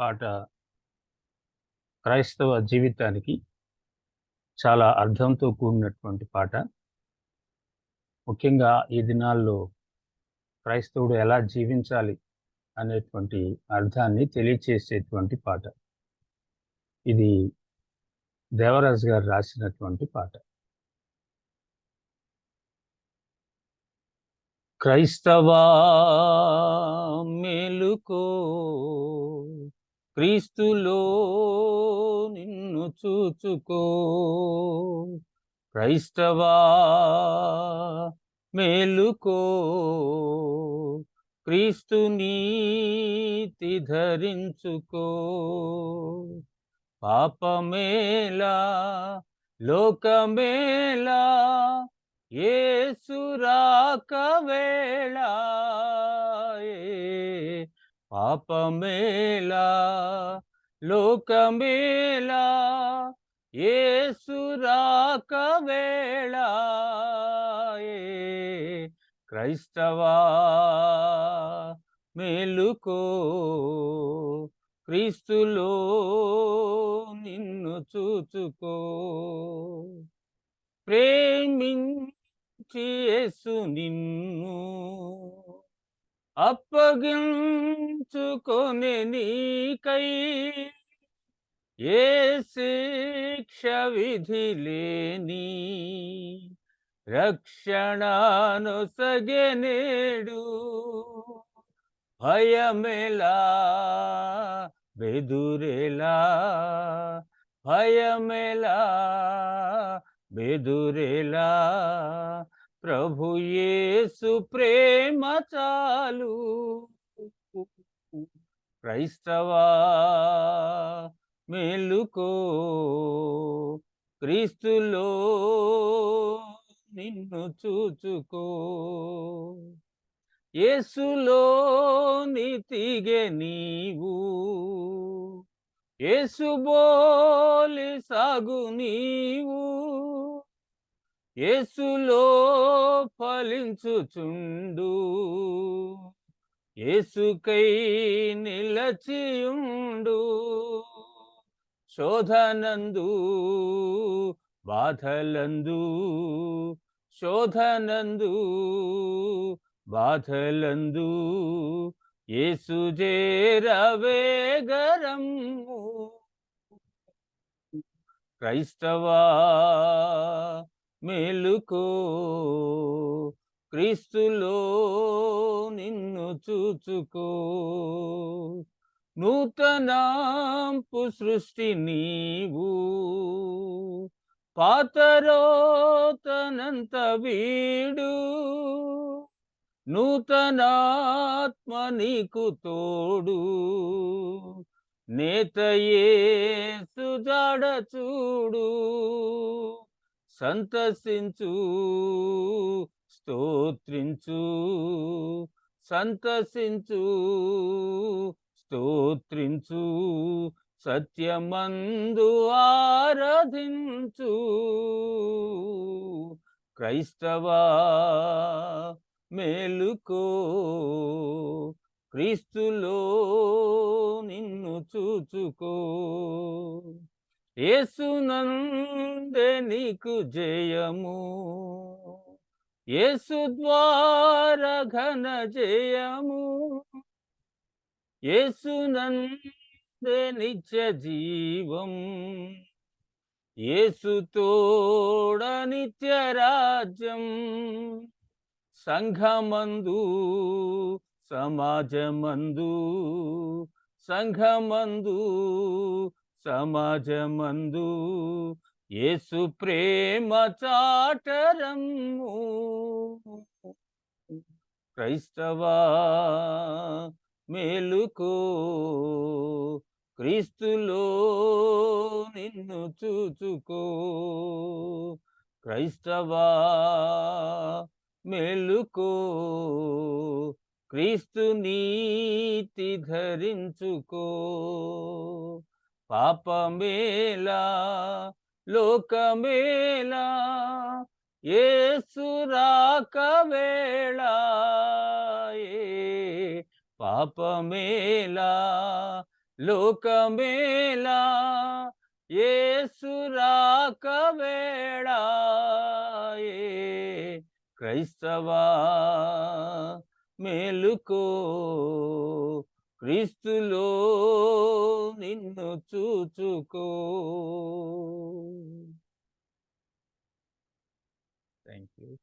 పాట క్రైస్తవ జీవితానికి చాలా అర్థంతో కూడినటువంటి పాట. ముఖ్యంగా ఈ దినాల్లో క్రైస్తవుడు ఎలా జీవించాలి అనేటువంటి అర్థాన్ని తెలియచేసేటువంటి పాట. ఇది దేవరాజు గారు రాసినటువంటి పాట. క్రైస్తవా మెలుకో క్రీస్తులో నిన్ను చూచుకో. క్రైస్తవా మేలుకో. క్రీస్తు నీతి ధరించుకో. పాపమేలా లోకమేలా ఏసురాక వేళ పాపమేలా లోకమేలా ఏసురాక వేళ క్రైస్తవా మేలుకో క్రీస్తులో నిన్ను చూచుకో. ప్రేమించి యేసు నిన్ను అప్పగించుకొని నీకై ఏ శిక్ష విధి లేని రక్షణను సగనేడు భయమేలా బెదురేలా భయమేలా బెదురేలా. ప్రభు యేసు ప్రేమ చాలు. క్రైస్తవా మేలుకో క్రీస్తులో నిన్ను చూచుకో. యేసులో నీతిగే నీవు యేసు బోలి సాగు నీవు. యేసులో ఫలించుచుండు ఏసుకై నిలచియుండు శోధనందు బాధలందు శోధనందు బాధలందు యేసు జేరవేగరము క్రైస్తవా మేలుకో క్రీస్తులో నిన్ను చూచుకో. నూతనాంపు సృష్టి నీవు. పాతరోతనంత వీడు. నూతనాత్మ నీకు తోడు. నేతయే సుజాడ చూడు. సంతసించు స్తోత్రించు సంతసించు స్తోత్రించు సత్యమందు ఆరాధించు. క్రైస్తవా మేలుకో క్రీస్తులో నిన్ను చూచుకో. ఏసునందే నీకు జయము. యేసు ద్వార ఘన జయము. యేసునందే నిత్య జీవం. యేసు తోడ నిత్య రాజ్యం. సంఘమందు సమాజమందు సంఘమందు సమాజమందు యేసు ప్రేమ చాటరము. క్రైస్తవా మేలుకో క్రీస్తులో నిన్ను చూచుకో. క్రైస్తవా మేలుకో క్రీస్తు నీతి ధరించుకో. పాపమేలా లోకమేలా ఏసు రాక వేళ ఏ పాపమేలా లోకమేలా యేసు వేళ క్రైస్తవా మేలుకో క్రీస్తులో నిన్ను చూచుకో. Thank you